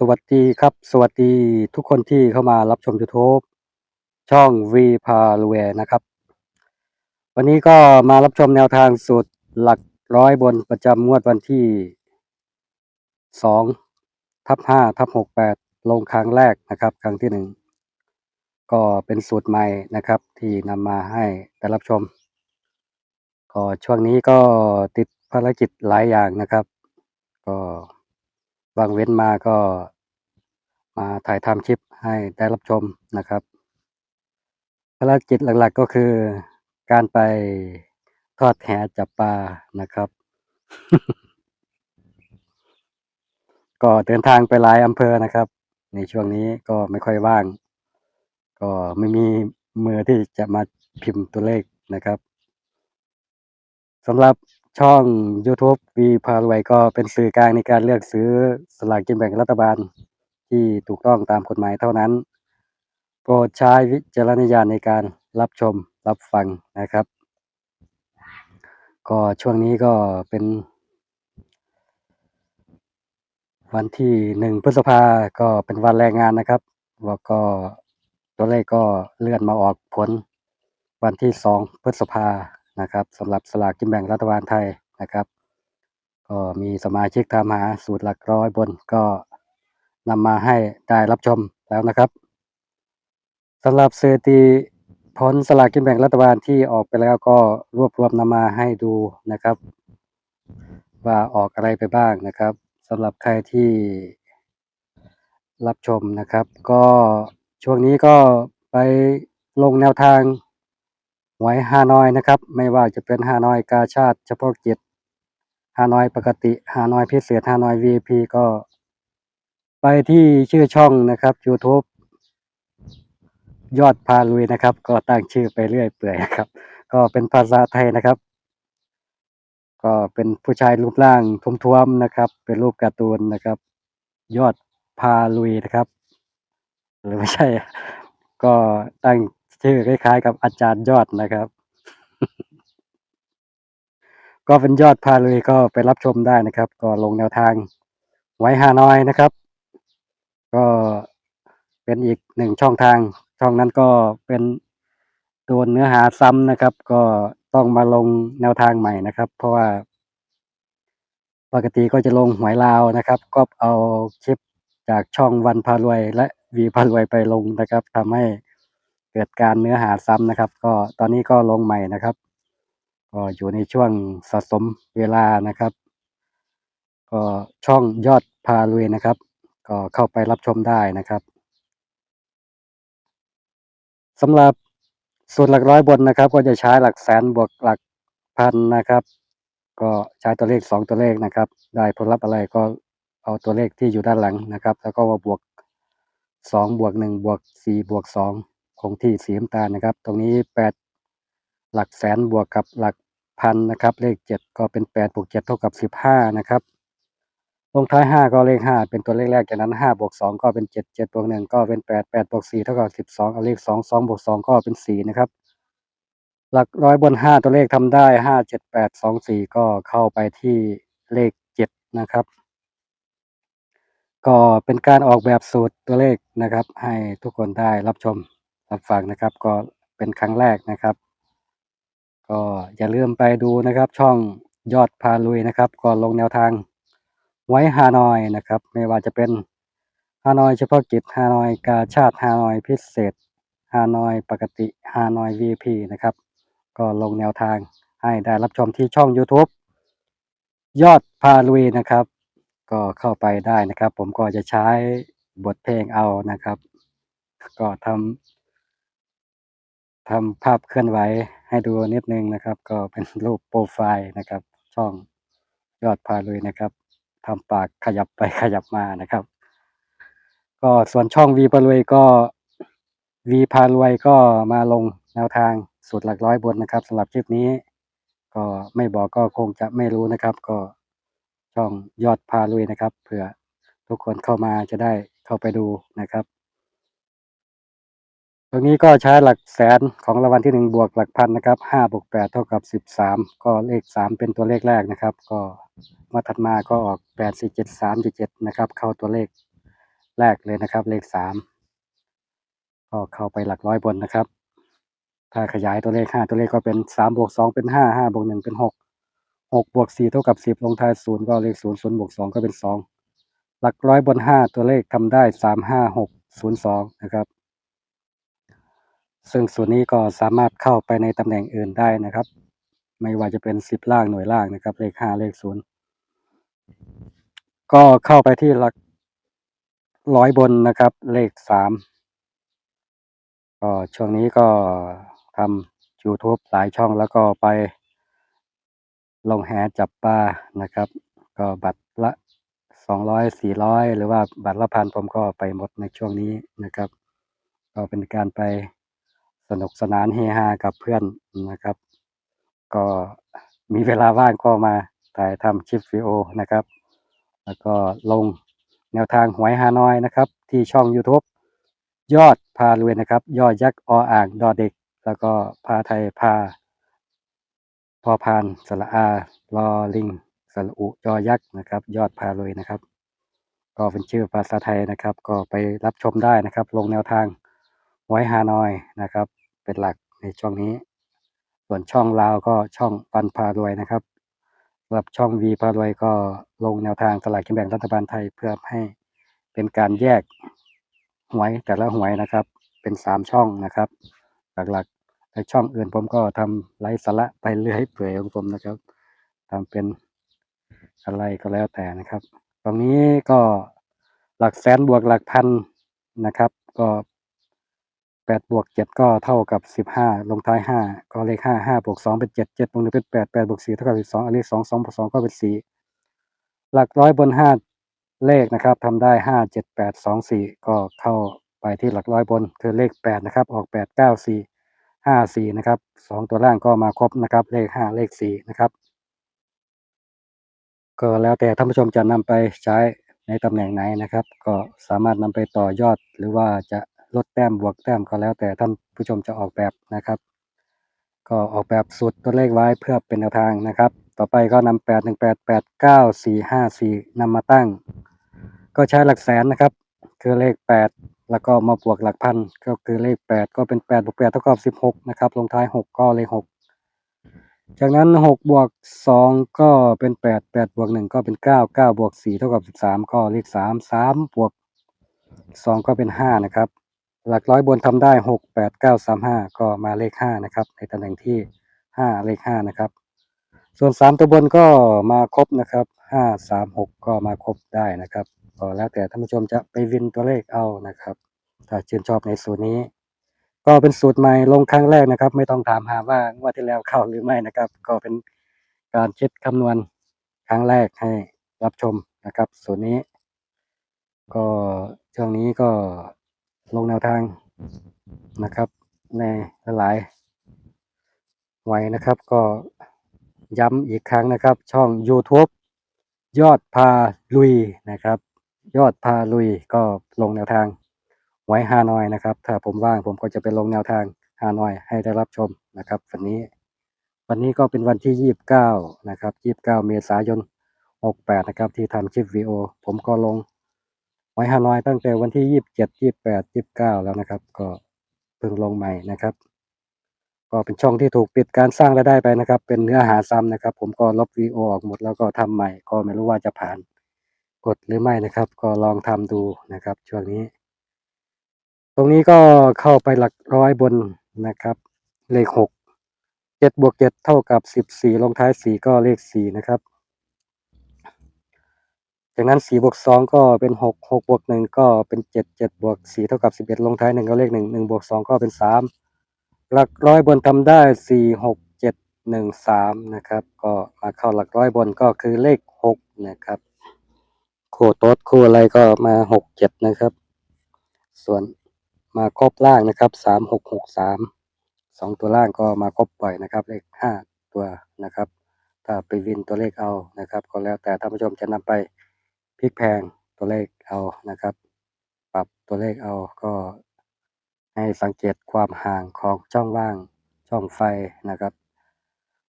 สวัสดีครับ สวัสดีทุกคนที่เข้ามารับชม YouTube ช่อง V p a r w a r นะครับ วันนี้ก็มารับชมแนวทางสูตรหลักร้อยบนประจำงวดวันที่สองทับห้าทับหกแปดลงครั้งแรกนะครับ ครั้งที่หนึ่งก็เป็นสูตรใหม่นะครับ ที่นำมาให้ได้รับชม ก็ช่วงนี้ก็ติดภารกิจหลายอย่างนะครับ ก็ วางเว้นมาก็มาถ่ายทำคลิปให้ได้รับชมนะครับภารกิจหลักๆก็คือการไปทอดแหจับปลานะครับ ก็เดินทางไปหลายอำเภอนะครับ ในช่วงนี้ก็ไม่ค่อยว่าง ก็ไม่มีมือที่จะมาพิมพ์ตัวเลขนะครับสำหรับ ช่อง YouTube V พารวยก็เป็นสื่อกลางในการเลือกซื้อสลากกินแบ่งรัฐบาล ที่ถูกต้องตามกฎหมายเท่านั้น โปรดใช้วิจารณญาณในการรับชมรับฟังนะครับ ก็ช่วงนี้ก็เป็น วันที่หนึ่งพฤษภาก็เป็นวันแรงงานนะครับแล้วก็ตัวเลขก็เลื่อนมาออกผลวันที่สองพฤษภา นะครับสำหรับสลากกินแบ่งรัฐบาลไทยนะครับ ก็มีสมาชิกทำหาสูตรหลักร้อยบนก็นำมาให้ได้รับชมแล้วนะครับสำหรับสถิติผลสลากกินแบ่งรัฐบาลที่ออกไปแล้วก็รวบรวมนำมาให้ดูนะครับ ว่าออกอะไรไปบ้างนะครับสำหรับใครที่รับชมนะครับ ก็ช่วงนี้ก็ไปลงแนวทาง หวยฮานอยนะครับ ไม่ว่าจะเป็นฮานอยกาชาติเฉพาะกิจฮานอยปกติฮานอยพิเศษฮานอย VIP ก็ ไปที่ชื่อช่องนะครับ YouTube ยอดพาลุยนะครับ ก็ตั้งชื่อไปเรื่อยเปื่อยนะครับ ก็เป็นภาษาไทยนะครับ ก็เป็นผู้ชายรูปร่างท้วมๆนะครับ เป็นรูปการ์ตูนนะครับ ยอดพาลุยนะครับ หรือไม่ใช่ ก็ตั้ง ชื่อคล้ายๆ กับอาจารย์ยอดนะครับ ก็เป็นยอดพาลุยก็ไปรับชมได้นะครับ ก็ลงแนวทางไว้ฮานอยนะครับ ก็เป็นอีกหนึ่งช่องทาง ช่องนั้นก็เป็นตัวเนื้อหาซ้ำนะครับ ก็ต้องมาลงแนวทางใหม่นะครับ เพราะว่า ปกติก็จะลงหวยลาวนะครับ ก็เอาคลิปจากช่องวันพารวย และวีพารวยไปลงนะครับทำให้ เกิดการเนื้อหาซ้ำนะครับ ก็ตอนนี้ก็ลงใหม่นะครับ ก็อยู่ในช่วงสะสมเวลานะครับ ก็ช่องยอดพารวยนะครับ ก็เข้าไปรับชมได้นะครับสำหรับสูตรหลักร้อยบนนะครับ ก็จะใช้หลักแสนบวกหลักพันนะครับ ก็ใช้ตัวเลขสองตัวเลขนะครับ ได้ผลลัพธ์อะไรก็เอาตัวเลขที่อยู่ด้านหลังนะครับ แล้วก็มาบวกสองบวกหนึ่งบวกสี่บวกสอง คงที่สีน้ำตาลนะครับ ตรงนี้แปดหลักแสนบวกกับหลักพันนะครับ เลขเจ็ดก็เป็นแปดบวกเจ็ดเท่ากับสิบห้านะครับลงท้ายห้าก็เลขห้าเป็นตัวเลขแรกจากนั้นห้าบวกสองก็เป็นเจ็ดเจ็ดบวกหนึ่งก็เป็นแปดแปดบวกสี่เท่ากับสิบสองเอาเลขสองสองบวกสองก็เป็นสี่นะครับ หลักร้อยบนห้าตัวเลขทำได้ห้าเจ็ดแปดสองสี่ก็เข้าไปที่เลขเจ็ดนะครับ ก็เป็นการออกแบบสูตรตัวเลขนะครับ ให้ทุกคนได้รับชม รับฟังนะครับ ก็เป็นครั้งแรกนะครับ ก็อย่าลืมไปดูนะครับ ช่องยอดพาลุยนะครับ ก็ลงแนวทางไว้ฮานอยนะครับ ไม่ว่าจะเป็นฮานอยเฉพาะกิจฮานอยกาชาติฮานอยพิเศษฮานอยปกติฮานอย V.P. นะครับ ก็ลงแนวทางให้ได้รับชมที่ช่อง YouTube ยอดพาลุยนะครับ ก็เข้าไปได้นะครับ ผมก็จะใช้บทเพลงเอานะครับ ก็ทำ ทำภาพเคลื่อนไหวให้ดูนิดนึงนะครับ ก็เป็นรูปโปรไฟล์นะครับ ช่องยอดพาลุยนะครับทำปากขยับไปขยับมานะครับ ก็ส่วนช่องวีพารวยก็วีพารวยก็มาลงแนวทางสูตรหลักร้อยบนนะครับสำหรับคลิปนี้ ก็ไม่บอกก็คงจะไม่รู้นะครับ ก็ช่องยอดพารวยนะครับเผื่อทุกคนเข้ามาจะได้เข้าไปดูนะครับ รงนี้ก็ใช้หลักแสนของรางวัลที่หนึ่งบวกหลักพันนะครับห้าบวกแปดเท่ากับสิบสามก็เลขสามเป็นตัวเลขแรกนะครับ ก็มาถัดมาก็ออกแปดสี่เจ็ดสามเจ็ดนะครับ เข้าตัวเลขแรกเลยนะครับ เลขสามก็เข้าไปหลักร้อยบนนะครับ ถ้าขยายตัวเลขห้าตัวเลขก็เป็นสามบวกสองเป็นห้าห้าบวกหนึ่งเป็นหกหกบวกสี่เท่ากับสิบลงท้ายศูนย์ก็เลขศูนย์ศูนย์บวกสองก็เป็นสองหลักร้อยบนห้าตัวเลขทำได้สามห้าหกศูนย์สองนะครับ ซึ่งส่วนนี้ก็สามารถเข้าไปในตำแหน่งอื่นได้นะครับ ไม่ว่าจะเป็นสิบล่างหน่วยล่างนะครับ เลขห้าเลขศูนย์ก็เข้าไปที่หลักร้อยบนนะครับ เลขสามก็ช่วงนี้ก็ทำ YouTube หลายช่องแล้วก็ไปลงแหจับปลานะครับ ก็บัตรละสองร้อยสี่ร้อยหรือว่าบัตรละพันผมก็ไปหมดในช่วงนี้นะครับ ก็เป็นการไป สนุกสนานเฮฮากับเพื่อนนะครับ ก็มีเวลาว่างก็มาถ่ายทำคลิปวิดีโอนะครับ แล้วก็ลงแนวทางหวยฮานอยนะครับ ที่ช่อง YouTube ยอดพารวยนะครับ ยอดยักษ์ออ่างดอเด็ก แล้วก็พาไทยพา พอพานสระอาลอลิงสระอุยอยักษ์นะครับ ยอดพารวยนะครับ ก็เป็นชื่อภาษาไทยนะครับ ก็ไปรับชมได้นะครับ ลงแนวทางหวยฮานอยนะครับ เป็นหลักในช่วงนี้ ส่วนช่องลาวก็ช่องปันพารวยนะครับสำหรับช่องวีพารวยก็ลงแนวทางสลากกินแบ่งรัฐบาลไทยเพื่อให้เป็นการแยกหวยแต่ละหวยนะครับ เป็นสามช่องนะครับหลักๆในช่องอื่นผมก็ทำไลฟ์สาระไปเรื่อยเปื่อยของผมนะครับทำเป็นอะไรก็แล้วแต่นะครับ ตรงนี้ก็หลักแสนบวกหลักพันนะครับ ก็ แปดบวกเจ็ดก็เท่ากับสิบห้าลงท้ายห้าก็เลขห้าห้าบวกสองเป็นเจ็ดเจ็ดบวกหนึ่งเป็นแปดแปดบวกสี่เท่ากับสิบสองอันนี้สองสองบวกสองก็เป็นสี่หลักร้อยบนห้าเลขนะครับทำได้ห้าเจ็ดแปดสองสี่ก็เข้าไปที่หลักร้อยบนคือเลขแปดนะครับ ออกแปดเก้าสี่ห้าสี่นะครับสองตัวล่างก็มาครบนะครับ เลขห้าเลขสี่นะครับ ก็แล้วแต่ท่านผู้ชมจะนำไปใช้ในตำแหน่งไหนนะครับ ก็สามารถนำไปต่อยอดหรือว่าจะ ลดแต้มบวกแต้มก็แล้วแต่ท่านผู้ชมจะออกแบบนะครับ ก็ออกแบบสูตรตัวเลขไว้เพื่อเป็นแนวทางนะครับ ต่อไปก็นำแปดหนึ่งแปดแปดเก้าสี่ห้าสี่นำมาตั้ง ก็ใช้หลักแสนนะครับ คือเลขแปดแล้วก็มาบวกหลักพันก็คือเลขแปดก็เป็นแปดบวกแปดเท่ากับสิบหกนะครับลงท้ายหกก็เลขหกจากนั้นหกบวกสองก็เป็นแปดแปดบวกหนึ่งก็เป็นเก้าเก้าบวกสี่เท่ากับสิบสามก็เลขสามสามบวกสองก็เป็นห้านะครับ หลักร้อยบนทำได้หกแปดเก้าสามห้าก็มาเลขห้านะครับ ในตำแหน่งที่ห้าเลขห้านะครับ ส่วนสามตัวบนก็มาครบนะครับห้าสามหกก็มาครบได้นะครับก็แล้วแต่ท่านผู้ชมจะไปวินตัวเลขเอานะครับ ถ้าชื่นชอบในสูตรนี้ ก็เป็นสูตรใหม่ลงครั้งแรกนะครับ ไม่ต้องถามหาว่างวดที่แล้วเข้าหรือไม่นะครับ ก็เป็นการคิดคำนวณครั้งแรกให้รับชมนะครับ สูตรนี้ ก็ช่วงนี้ก็ ลงแนวทางนะครับในหลายๆวัยนะครับก็ย้ำอีกครั้งนะครับ ช่อง YouTube ยอดพาลุยนะครับ ยอดพาลุยก็ลงแนวทางไว้ฮานอยนะครับ ถ้าผมว่างผมก็จะไปลงแนวทางฮานอยให้ได้รับชมนะครับ วันนี้ วันนี้ก็เป็นวันที่ 29 นะครับ 29 เมษายน 68 นะครับ ที่ทำคลิปวิดีโอผมก็ลง ไว้ฮานอยตั้งแต่วันที่27 28 29แปดยี่บเก้าแล้วนะครับ ก็เพิ่งลงใหม่นะครับ ก็เป็นช่องที่ถูกปิดการสร้างรายได้ไปนะครับ เป็นเนื้อหาซ้ำนะครับ ผมก็ลบวีโอออกหมดแล้วก็ทำใหม่ ก็ไม่รู้ว่าจะผ่านกดหรือไม่นะครับ ก็ลองทำดูนะครับ ช่วงนี้ ตรงนี้ก็เข้าไปหลักร้อยบนนะครับเลขหกเจ็ดบวกเจ็ดเท่ากับสิบสี่ลงท้ายสี่ก็เลขสี่นะครับ จากนั้นสี่บวกสองก็เป็นหกหกบวกหนึ่งก็เป็นเจ็ดเจ็ดบวกสี่เท่ากับสิบเอ็ดลงท้ายหนึ่งก็เลขหนึ่งหนึ่งบวกสองก็เป็นสามหลักร้อยบนทำได้สี่หกเจ็ดหนึ่งสามนะครับ ก็มาเข้าหลักร้อยบนก็คือเลขหกนะครับคู่โต๊ดคู่อะไรก็มาหกเจ็ดนะครับ ส่วนมาครบล่างนะครับสามหกหกสามสองตัวล่างก็มาครบบ่อยนะครับ เลขห้าตัวนะครับ ถ้าไปวินตัวเลขเอานะครับ ก็แล้วแต่ท่านผู้ชมจะนำไป พลิกแพงตัวเลขเอานะครับ ปรับตัวเลขเอาก็ให้สังเกตความห่างของช่องว่างช่องไฟนะครับ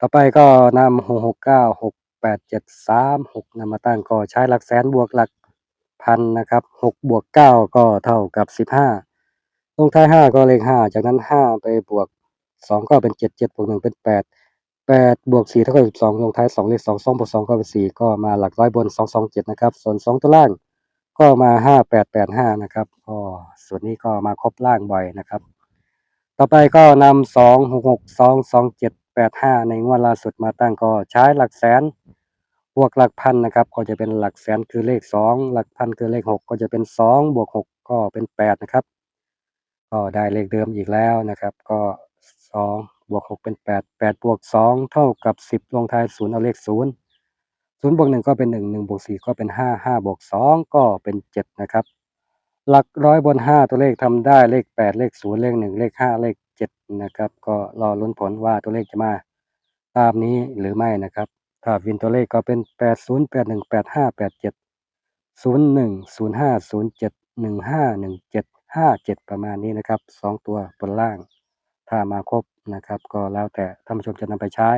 ต่อไปก็นำหกหกเก้าหกแปดเจ็ดสามหกนำมาตั้งก็ใช้หลักแสนบวกหลักพันนะครับหกบวกเก้าก็เท่ากับสิบห้าลงท้ายห้าก็เลขห้าจากนั้นห้าไปบวกสองก็เป็นเจ็ดเจ็ดบวกหนึ่งเป็นแปด แปดบวกสี่เท่ากับสิบสองลงท้ายสองเลขสองสองบวกสองก็เป็นสี่ก็มาหลักร้อยบนสองสองเจ็ดนะครับ ส่วนสองตัวล่างก็มาห้าแปดแปดห้านะครับก็ส่วนนี้ก็มาครบล่างบ่อยนะครับ ต่อไปก็นำสองหกหกสองสองเจ็ดแปดห้าในงวดล่าสุดมาตั้งก็ใช้หลักแสนบวกหลักพันนะครับก็จะเป็นหลักแสนคือเลขสองหลักพันคือเลขหกก็จะเป็นสองบวกหกก็เป็นแปดนะครับ ก็ได้เลขเดิมอีกแล้วนะครับ ก็สอง บวกหกเป็นแปดแปดบวกสองเท่ากับสิบลงท้ายศูนย์เอาเลขศูนย์ศูนย์บวกหนึ่งก็เป็นหนึ่งหนึ่งบวกสี่ก็เป็นห้าห้าบวกสองก็เป็นเจ็ดนะครับ หลักร้อยบนห้าตัวเลขทำได้เลขแปดเลขศูนย์เลขหนึ่งเลขห้าเลขเจ็ดนะครับ ก็รอลุ้นผลว่าตัวเลขจะมาตามนี้หรือไม่นะครับ ถ้าวินตัวเลขก็เป็นแปดศูนย์แปดหนึ่งแปดห้าแปดเจ็ดศูนย์หนึ่งศูนย์ห้าศูนย์เจ็ดหนึ่งห้าหนึ่งเจ็ดห้าเจ็ดประมาณนี้นะครับสองตัวบนล่าง ถ้ามาครบนะครับ ก็แล้วแต่ท่านผู้ชมจะนำไปใช้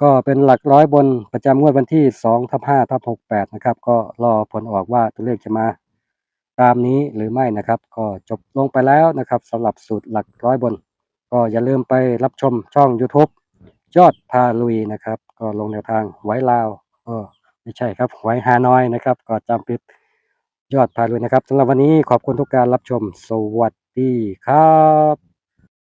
ก็เป็นหลักร้อยบนประจำงวดวันที่สองทับห้าทับหกแปดนะครับ ก็รอผลออกว่าตัวเลขจะมาตามนี้หรือไม่นะครับ ก็จบลงไปแล้วนะครับสำหรับสูตรหลักร้อยบน ก็อย่าลืมไปรับชมช่อง YouTube ยอดพาลุยนะครับ ก็ลงแนวทางไว้ลาวก็ไม่ใช่ครับไว้ฮานอยนะครับ ก็จำผิดยอดพาลุยนะครับสำหรับวันนี้ขอบคุณทุกการรับชม สวัสดีครับ